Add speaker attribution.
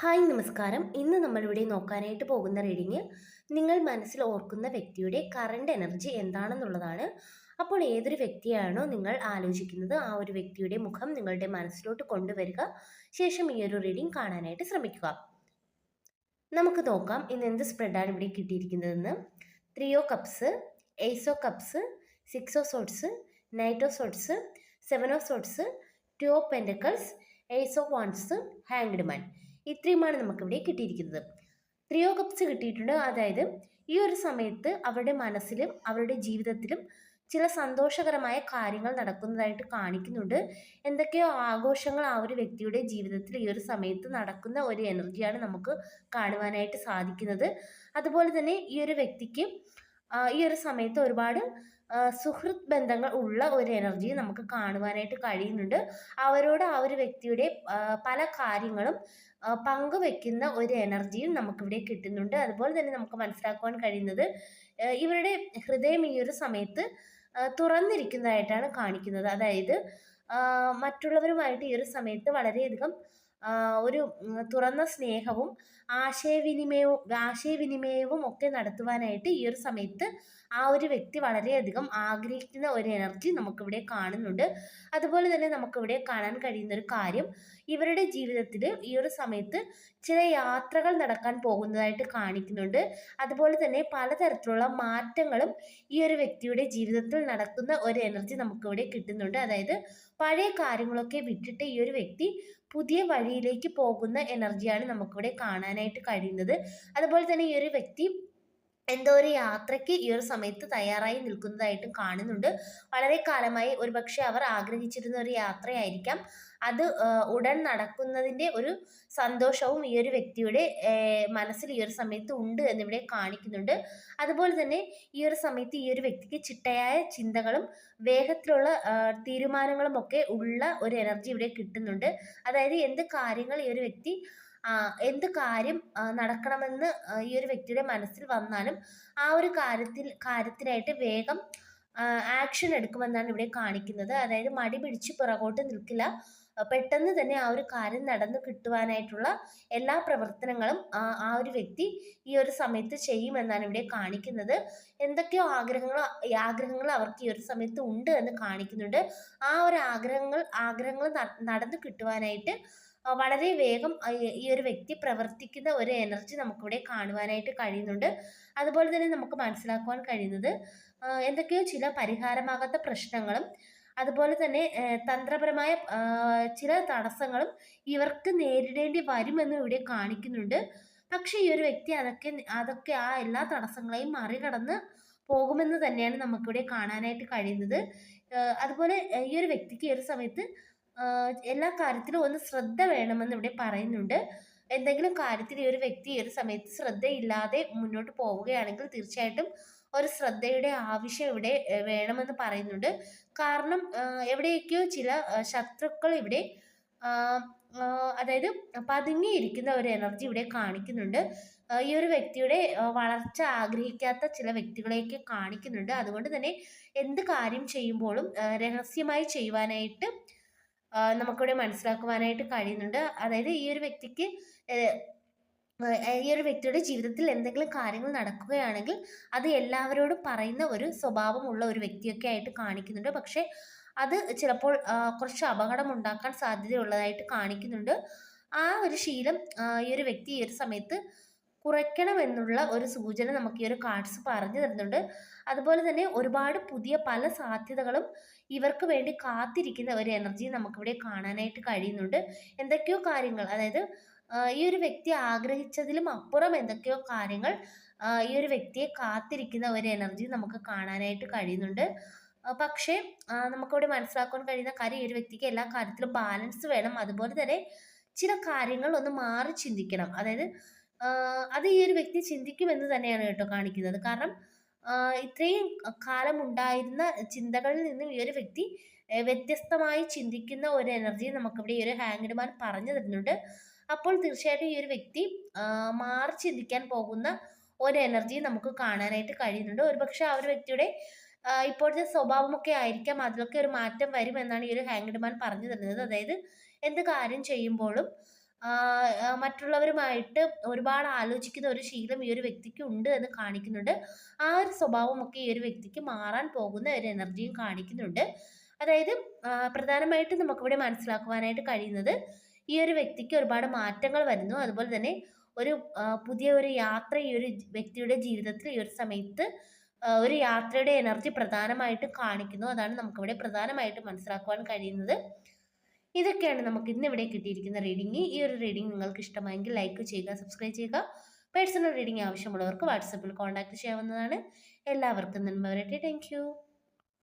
Speaker 1: Hi നമസ്കാരം. ഇന്ന് നമ്മളിവിടെ നോക്കാനായിട്ട് പോകുന്ന റീഡിങ് നിങ്ങൾ മനസ്സിൽ ഓർക്കുന്ന വ്യക്തിയുടെ കറണ്ട് എനർജി എന്താണെന്നുള്ളതാണ്. അപ്പോൾ ഏതൊരു വ്യക്തിയാണോ നിങ്ങൾ ആലോചിക്കുന്നത് ആ ഒരു വ്യക്തിയുടെ മുഖം നിങ്ങളുടെ മനസ്സിലോട്ട് കൊണ്ടുവരിക. ശേഷം ഈ ഒരു റീഡിങ് കാണാനായിട്ട് ശ്രമിക്കുക. നമുക്ക് നോക്കാം ഇന്ന് എന്ത് സ്പ്രെഡാണ് ഇവിടെ കിട്ടിയിരിക്കുന്നതെന്ന്. ത്രീയോ കപ്സ് എയ്സോ കപ്സ് സിക്സോ സോട്ട്സ് നൈറ്റോ swords സെവനോ swords two of pentacles ace of wands hanged man ഇത്രയുമാണ് നമുക്കിവിടെ കിട്ടിയിരിക്കുന്നത്. ത്രിയോ കപ്സ് കിട്ടിയിട്ടുണ്ട്. അതായത് ഈ ഒരു സമയത്ത് അവരുടെ മനസ്സിലും അവരുടെ ജീവിതത്തിലും ചില സന്തോഷകരമായ കാര്യങ്ങൾ നടക്കുന്നതായിട്ട് കാണിക്കുന്നുണ്ട്. എന്തൊക്കെയോ ആഘോഷങ്ങൾ ആ ഒരു വ്യക്തിയുടെ ജീവിതത്തിൽ ഈ ഒരു സമയത്ത് നടക്കുന്ന ഒരു എനർജിയാണ് നമുക്ക് കാണുവാനായിട്ട് സാധിക്കുന്നത്. അതുപോലെ തന്നെ ഈ ഒരു വ്യക്തിക്ക് ഈ ഒരു സമയത്ത് ഒരുപാട് സുഹൃത്ത് ബന്ധങ്ങൾ ഉള്ള ഒരു എനർജി നമുക്ക് കാണുവാനായിട്ട് കഴിയുന്നുണ്ട്. അവരോട് ആ ഒരു വ്യക്തിയുടെ പല കാര്യങ്ങളും പങ്കുവെക്കുന്ന ഒരു എനർജിയും നമുക്കിവിടെ കിട്ടുന്നുണ്ട്. അതുപോലെ തന്നെ നമുക്ക് മനസ്സിലാക്കുവാൻ കഴിയുന്നത് ഇവരുടെ ഹൃദയം ഈ ഒരു സമയത്ത് തുറന്നിരിക്കുന്നതായിട്ടാണ് കാണിക്കുന്നത്. അതായത് മറ്റുള്ളവരുമായിട്ട് ഈ ഒരു സമയത്ത് വളരെയധികം ഒരു തുറന്ന സ്നേഹവും ആശയവിനിമയവും ആശയവിനിമയവും ഒക്കെ നടത്തുവാനായിട്ട് ഈ ഒരു സമയത്ത് ആ ഒരു വ്യക്തി വളരെയധികം ആഗ്രഹിക്കുന്ന ഒരു എനർജി നമുക്കിവിടെ കാണുന്നുണ്ട്. അതുപോലെ തന്നെ നമുക്കിവിടെ കാണാൻ കഴിയുന്ന ഒരു കാര്യം ഇവരുടെ ജീവിതത്തിൽ ഈ ഒരു സമയത്ത് ചില യാത്രകൾ നടക്കാൻ പോകുന്നതായിട്ട് കാണിക്കുന്നുണ്ട്. അതുപോലെ തന്നെ പലതരത്തിലുള്ള മാറ്റങ്ങളും ഈ ഒരു വ്യക്തിയുടെ ജീവിതത്തിൽ നടക്കുന്ന ഒരു എനർജി നമുക്കിവിടെ കിട്ടുന്നുണ്ട്. അതായത് പഴയ കാര്യങ്ങളൊക്കെ വിട്ടിട്ട് ഈ ഒരു വ്യക്തി പുതിയ വഴിയിലേക്ക് പോകുന്ന എനർജിയാണ് നമുക്കിവിടെ കാണാനായിട്ട് കഴിയുന്നത്. അതുപോലെ തന്നെ ഈ ഒരു വ്യക്തി എന്തോ ഒരു യാത്രയ്ക്ക് ഈ ഒരു സമയത്ത് തയ്യാറായി നിൽക്കുന്നതായിട്ടും കാണുന്നുണ്ട്. വളരെ കാലമായി ഒരുപക്ഷെ അവർ ആഗ്രഹിച്ചിരുന്ന ഒരു യാത്രയായിരിക്കാം. അത് ഉടൻ നടക്കുന്നതിന്റെ ഒരു സന്തോഷവും ഈ ഒരു വ്യക്തിയുടെ മനസ്സിൽ ഈ ഒരു സമയത്ത് ഉണ്ട് എന്നിവിടെ കാണിക്കുന്നുണ്ട്. അതുപോലെ തന്നെ ഈ ഒരു സമയത്ത് ഈ ഒരു വ്യക്തിക്ക് ചിട്ടയായ ചിന്തകളും വേഗത്തിലുള്ള തീരുമാനങ്ങളും ഒക്കെ ഉള്ള ഒരു എനർജി ഇവിടെ കിട്ടുന്നുണ്ട്. അതായത് എന്ത് കാര്യങ്ങൾ ഈ ഒരു വ്യക്തി എന്ത് കാര്യം നടക്കണമെന്ന് ഈ ഒരു വ്യക്തിയുടെ മനസ്സിൽ വന്നാലും ആ ഒരു കാര്യത്തിൽ കാര്യത്തിനായിട്ട് വേഗം ആക്ഷൻ എടുക്കുമെന്നാണ് ഇവിടെ കാണിക്കുന്നത്. അതായത് മടി പിടിച്ച് പുറകോട്ട് നിൽക്കില്ല. പെട്ടെന്ന് തന്നെ ആ ഒരു കാര്യം നടന്നു കിട്ടുവാനായിട്ടുള്ള എല്ലാ പ്രവർത്തനങ്ങളും ആ ഒരു വ്യക്തി ഈ ഒരു സമയത്ത് ചെയ്യുമെന്നാണ് ഇവിടെ കാണിക്കുന്നത്. എന്തൊക്കെയോ ആഗ്രഹങ്ങൾ ആഗ്രഹങ്ങൾ അവർക്ക് ഈ ഒരു സമയത്ത് ഉണ്ട് എന്ന് കാണിക്കുന്നുണ്ട്. ആ ഒരു ആഗ്രഹങ്ങൾ ആഗ്രഹങ്ങൾ നടന്നു കിട്ടുവാനായിട്ട് വളരെ വേഗം ഈ ഒരു വ്യക്തി പ്രവർത്തിക്കുന്ന ഒരു എനർജി നമുക്കിവിടെ കാണുവാനായിട്ട് കഴിയുന്നുണ്ട്. അതുപോലെ തന്നെ നമുക്ക് മനസ്സിലാക്കുവാൻ കഴിയുന്നത് എന്തൊക്കെയോ ചില പരിഹാരമാകാത്ത പ്രശ്നങ്ങളും അതുപോലെ തന്നെ തന്ത്രപരമായ ചില തടസ്സങ്ങളും ഇവർക്ക് നേരിടേണ്ടി വരുമെന്ന് ഇവിടെ കാണിക്കുന്നുണ്ട്. പക്ഷേ ഈ ഒരു വ്യക്തി അതൊക്കെ അതൊക്കെ ആ എല്ലാ തടസ്സങ്ങളെയും മറികടന്ന് പോകുമെന്ന് തന്നെയാണ് നമുക്കിവിടെ കാണാനായിട്ട് കഴിയുന്നത്. അതുപോലെ ഈ ഒരു വ്യക്തിക്ക് ഈ ഒരു സമയത്ത് എല്ലാ കാര്യത്തിലും ഒന്ന് ശ്രദ്ധ വേണമെന്ന് ഇവിടെ പറയുന്നുണ്ട്. എന്തെങ്കിലും കാര്യത്തിൽ ഈ ഒരു വ്യക്തി ഈ ഒരു സമയത്ത് ശ്രദ്ധയില്ലാതെ മുന്നോട്ട് പോവുകയാണെങ്കിൽ തീർച്ചയായിട്ടും ഒരു ശ്രദ്ധയുടെ ആവശ്യം ഇവിടെ വേണമെന്ന് പറയുന്നുണ്ട്. കാരണം എവിടെയൊക്കെയോ ചില ശത്രുക്കൾ ഇവിടെ അതായത് പതുങ്ങിയിരിക്കുന്ന ഒരു എനർജി ഇവിടെ കാണിക്കുന്നുണ്ട്. ഈ ഒരു വ്യക്തിയുടെ വളർച്ച ആഗ്രഹിക്കാത്ത ചില വ്യക്തികളെയൊക്കെ കാണിക്കുന്നുണ്ട്. അതുകൊണ്ട് തന്നെ എന്ത് കാര്യം ചെയ്യുമ്പോഴും രഹസ്യമായി ചെയ്യുവാനായിട്ട് നമുക്കിവിടെ മനസ്സിലാക്കുവാനായിട്ട് കഴിയുന്നുണ്ട്. അതായത് ഈ ഒരു വ്യക്തിക്ക് ഈ ഒരു വ്യക്തിയുടെ ജീവിതത്തിൽ എന്തെങ്കിലും കാര്യങ്ങൾ നടക്കുകയാണെങ്കിൽ അത് എല്ലാവരോടും പറയുന്ന ഒരു സ്വഭാവമുള്ള ഒരു വ്യക്തിയൊക്കെ ആയിട്ട് കാണിക്കുന്നുണ്ട്. പക്ഷേ അത് ചിലപ്പോൾ കുറച്ച് അപകടം ഉണ്ടാക്കാൻ സാധ്യതയുള്ളതായിട്ട് കാണിക്കുന്നുണ്ട്. ആ ഒരു ശീലം ഈ ഒരു വ്യക്തി ഈ ഒരു സമയത്ത് കുറയ്ക്കണമെന്നുള്ള ഒരു സൂചന നമുക്ക് ഈ ഒരു കാർഡ്സ് പറഞ്ഞു തരുന്നുണ്ട്. അതുപോലെ തന്നെ ഒരുപാട് പുതിയ പല സാധ്യതകളും ഇവർക്ക് വേണ്ടി കാത്തിരിക്കുന്ന ഒരു എനർജി നമുക്കിവിടെ കാണാനായിട്ട് കഴിയുന്നുണ്ട്. എന്തൊക്കെയോ കാര്യങ്ങൾ അതായത് ഈ ഒരു വ്യക്തി ആഗ്രഹിച്ചതിലും അപ്പുറം എന്തൊക്കെയോ കാര്യങ്ങൾ ഈ ഒരു വ്യക്തിയെ കാത്തിരിക്കുന്ന ഒരു എനർജി നമുക്ക് കാണാനായിട്ട് കഴിയുന്നുണ്ട്. പക്ഷേ നമുക്കിവിടെ മനസ്സിലാക്കാൻ കഴിയുന്ന കാര്യം ഈ ഒരു വ്യക്തിക്ക് എല്ലാ കാര്യത്തിലും ബാലൻസ് വേണം. അതുപോലെ തന്നെ ചില കാര്യങ്ങൾ ഒന്ന് മാറി ചിന്തിക്കണം. അതായത് അത് ഈ ഒരു വ്യക്തി ചിന്തിക്കുമെന്ന് തന്നെയാണ് കേട്ടോ കാണിക്കുന്നത്. കാരണം ഇത്രയും കാലം ഉണ്ടായിരുന്ന ചിന്തകളിൽ നിന്നും ഈ ഒരു വ്യക്തി വ്യത്യസ്തമായി ചിന്തിക്കുന്ന ഒരു എനർജി നമുക്കിവിടെ ഈ ഒരു ഹാങ്ഡ് മാൻ പറഞ്ഞു തരുന്നുണ്ട്. അപ്പോൾ തീർച്ചയായിട്ടും ഈ ഒരു വ്യക്തി മാറി ചിന്തിക്കാൻ പോകുന്ന ഒരു എനർജി നമുക്ക് കാണാനായിട്ട് കഴിയുന്നുണ്ട്. ഒരുപക്ഷെ ആ ഒരു വ്യക്തിയുടെ ഇപ്പോഴത്തെ സ്വഭാവമൊക്കെ ആയിരിക്കാം അതിലൊക്കെ ഒരു മാറ്റം വരും എന്നാണ് ഈ ഒരു ഹാങ്ഡ് മാൻ പറഞ്ഞു തരുന്നത്. അതായത് എന്ത് കാര്യം ചെയ്യുമ്പോഴും മറ്റുള്ളവരുമായിട്ട് ഒരുപാട് ആലോചിക്കുന്ന ഒരു ശീലം ഈ ഒരു വ്യക്തിക്ക് ഉണ്ട് എന്ന് കാണിക്കുന്നുണ്ട്. ആ ഒരു സ്വഭാവമൊക്കെ ഈ ഒരു വ്യക്തിക്ക് മാറാൻ പോകുന്ന ഒരു എനർജിയും കാണിക്കുന്നുണ്ട്. അതായത് പ്രധാനമായിട്ട് നമുക്കിവിടെ മനസ്സിലാക്കുവാനായിട്ട് കഴിയുന്നത് ഈ ഒരു വ്യക്തിക്ക് ഒരുപാട് മാറ്റങ്ങൾ വരുന്നു. അതുപോലെ തന്നെ ഒരു പുതിയ ഒരു യാത്ര ഈ ഒരു വ്യക്തിയുടെ ജീവിതത്തിൽ ഈ ഒരു സമയത്ത് ഒരു യാത്രയുടെ എനർജി പ്രധാനമായിട്ടും കാണിക്കുന്നു. അതാണ് നമുക്കിവിടെ പ്രധാനമായിട്ടും മനസ്സിലാക്കുവാൻ കഴിയുന്നത്. ഇതൊക്കെയാണ് നമുക്ക് ഇന്ന് ഇവിടെ കിട്ടിയിരിക്കുന്ന റീഡിംഗ് ഈ ഒരു റീഡിംഗ് നിങ്ങൾക്ക് ഇഷ്ടമായെങ്കിൽ ലൈക്ക് ചെയ്യുക സബ്സ്ക്രൈബ് ചെയ്യുക. പേഴ്സണൽ റീഡിംഗ് ആവശ്യമുള്ളവർക്ക് വാട്സപ്പിൽ കോൺടാക്ട് ചെയ്യാവുന്നതാണ്. എല്ലാവർക്കും നന്മ വരട്ടെ. താങ്ക്